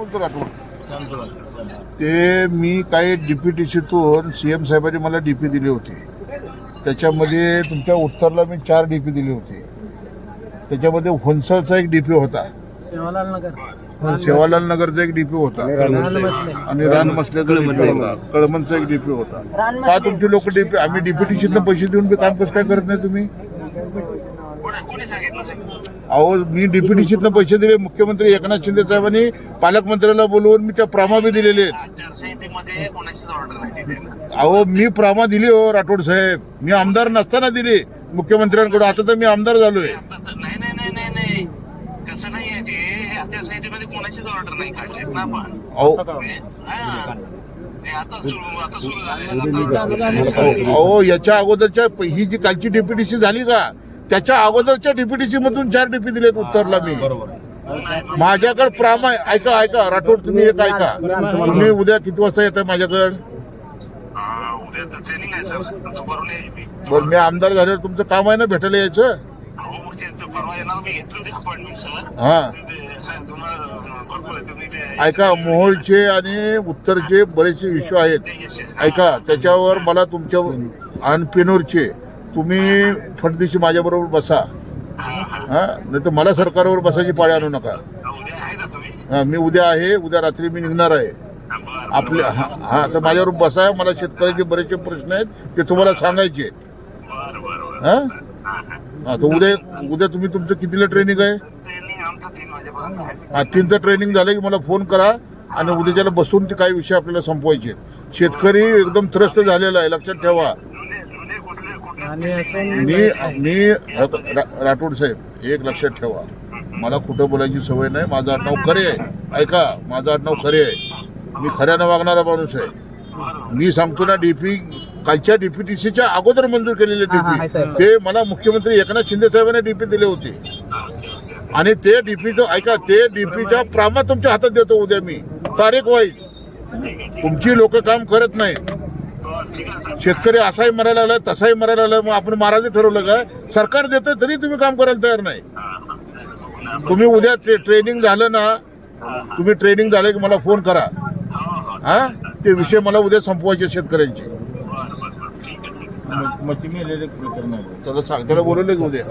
बोलतो राठोड ते मी काही डीपीटीसीतून सीएम साहेबांनी मला डीपी दिली होती. त्याच्यामध्ये तुमच्या उत्तरला मी चार डीपी दिली होती. त्याच्यामध्ये हुनसळचा एक डीपी होता. सेवालाल नगर. सेवालाल नगरचा एक डीपी होता. आणि रान मसल्याचा डीपी होता. कळमनचा एक डीपी होता. का तुमची लोक डीपी आम्ही डीपीटीसीतनं पैसे देऊन काम कसं काय करत नाही तुम्ही? अहो मी डीपीटीसीतनं पैसे दिले मुख्यमंत्री एकनाथ शिंदे साहेबांनी पालकमंत्र्याला बोलवून मी त्या प्रमा बी दिलेले आहेत. अहो मी प्रमा दिली हो राठोड साहेब. मी आमदार नसताना दिली मुख्यमंत्र्यांकडून. आता तर मी आमदार झालोय. आता- नाही नाही नाही नाही नाही. कसं नाही आहे ते? आचारसंहितेमध्ये कोणाचीच ऑर्डर नाही काढलीत ना आपण. अहो. आता सुरू आता सुरू झाले अहो याच्या अगोदरच्या ही जी कालची डीपीटीसी झाली का? त्याच्या अगोदरच्या डीपीटीसी मधून चार डीपी दिलेत उत्तरला मी. माझ्याकडे प्रामा आहे. ऐका ऐका राठोड तुम्ही एक ऐका. तुम्ही उद्या किती वाजता येत आहे माझ्याकडे उद्या तर ट्रेनिंग आहे सर. दुपारून येईल मी. बरं मी आमदार झाल्यावर तुमचं काम आहे ना भेटायला यायचं? हो मग ते ते परवा येणार मी. घेतली होती अपॉइंटमेंट सर. हा. हा, ऐका मोहोळचे आणि उत्तरचे बरेचसे इश्यू आहेत. ऐका त्याच्यावर मला तुमच्या आणि पेनूरचे. तुम्ही फटदिशी माझ्याबरोबर बसा. हा, नाही तर मला सरकारवर बसायची पाळी आणू नका. हा, मी उद्या आहे उद्या रात्री मी निघणार आहे. आपले हा हा, तर माझ्यावर बसा मला शेतकऱ्याचे बरेचसे प्रश्न आहेत ते तुम्हाला सांगायचे आहेत. हां? हा तर उद्या उद्या तुम्ही तुमचं कितीला ट्रेनिंग आहे? हा तीनचं ट्रेनिंग झालं की मला फोन करा आणि उद्याच्याला बसून ते काही विषय आपल्याला संपवायचे आहेत. शेतकरी एकदम त्रस्त झालेला आहे लक्षात ठेवा. आणि असं मी मी रा- राठोड साहेब एक लक्षात ठेवा. मला कुठं बोलायची सवय नाही माझं आडनाव खरे आहे. ऐका माझं आडनाव खरे आहे. मी खऱ्यानं वागणारा माणूस आहे. मी सांगतो ना डीपी कालच्या डीपीटीसीच्या अगोदर मंजूर केलेले हा, हा, डीपी साहेब. ते मला मुख्यमंत्री एकनाथ शिंदे साहेबांनी डीपी दिले होते. आणि ते डीपीचं ऐका ते डीपीच्या प्रामा तुमच्या हातात देतो उद्या मी. तारीख वाईज. तुमची लोक काम करत नाही शेतकरी असाही मरायला लागलाय तसाही मरायला लागलाय. मग आपण मारायचं ठरवलं का? सरकार देतं तरी तुम्ही काम करायला तयार नाही. तुम्ही उद्या ट्रे ट्रेनिंग झालं ना तुम्ही ट्रेनिंग झालं की मला फोन करा. हा? ते विषय मला उद्या संपवायचे शेतकऱ्यांचे. त्याला सांग त्याला बोलवले की उद्या?